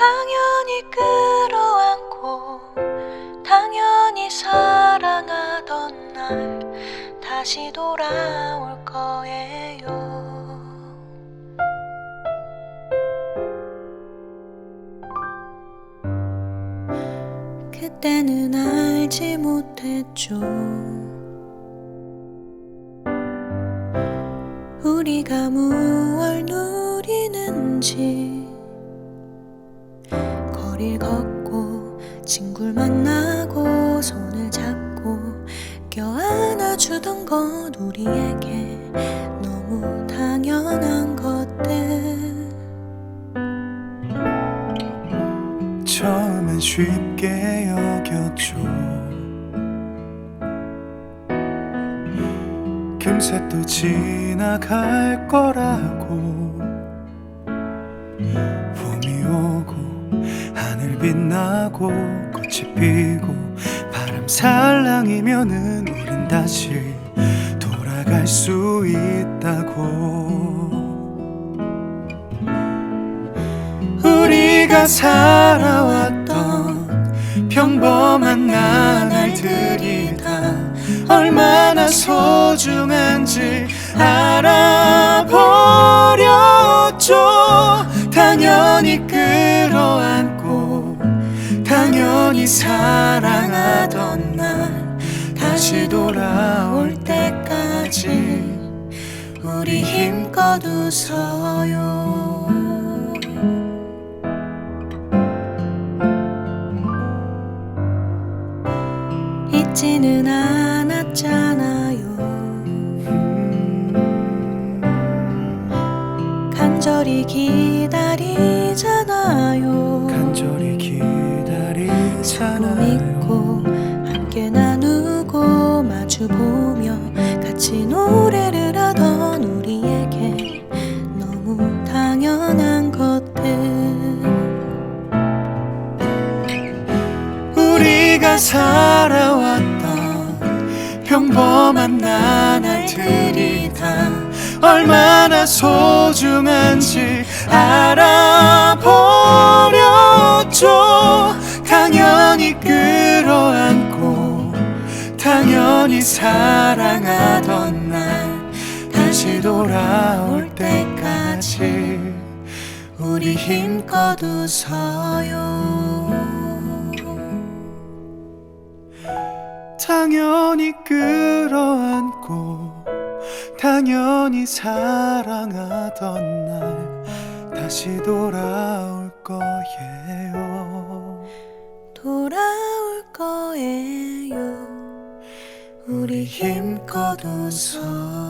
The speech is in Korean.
당연히 끌어안고 당연히 사랑하던 날 다시 돌아올 거예요. 그때는 알지 못했죠. 우리가 무얼 누리는지 걷고 친구를 만나고 손을 잡고 껴안아 주던 건 우리에게 너무 당연한 것들. 처음엔 쉽게 여겼죠. 금세 또 지나갈 거라고 나고 꽃이 피고 바람 살랑이면은 우린 다시 돌아갈 수 있다고. 우리가 살아왔던 평범한 나날들이 다. 얼마나 소중한지 알아버렸죠. 당연히 끌어안고 당연히 사랑하던 날 다시 돌아올 때까지 우리 힘껏 웃어요 잊지는 않았잖아요. 간절히 기다리잖아요. 있고 함께 나누고 마주보며 같이 노래를 하던 우리에게 너무 당연한 것들. 우리가 살아왔던 평범한 나날들이 다. 얼마나 소중한지 알아 당연히 사랑하던 날 다시 돌아올 때까지 우리 힘껏 웃어요 당연히 끌어안고 당연히 사랑하던 날 다시 돌아올 거예요 돌아올 거예요. 우리 힘껏 웃어요.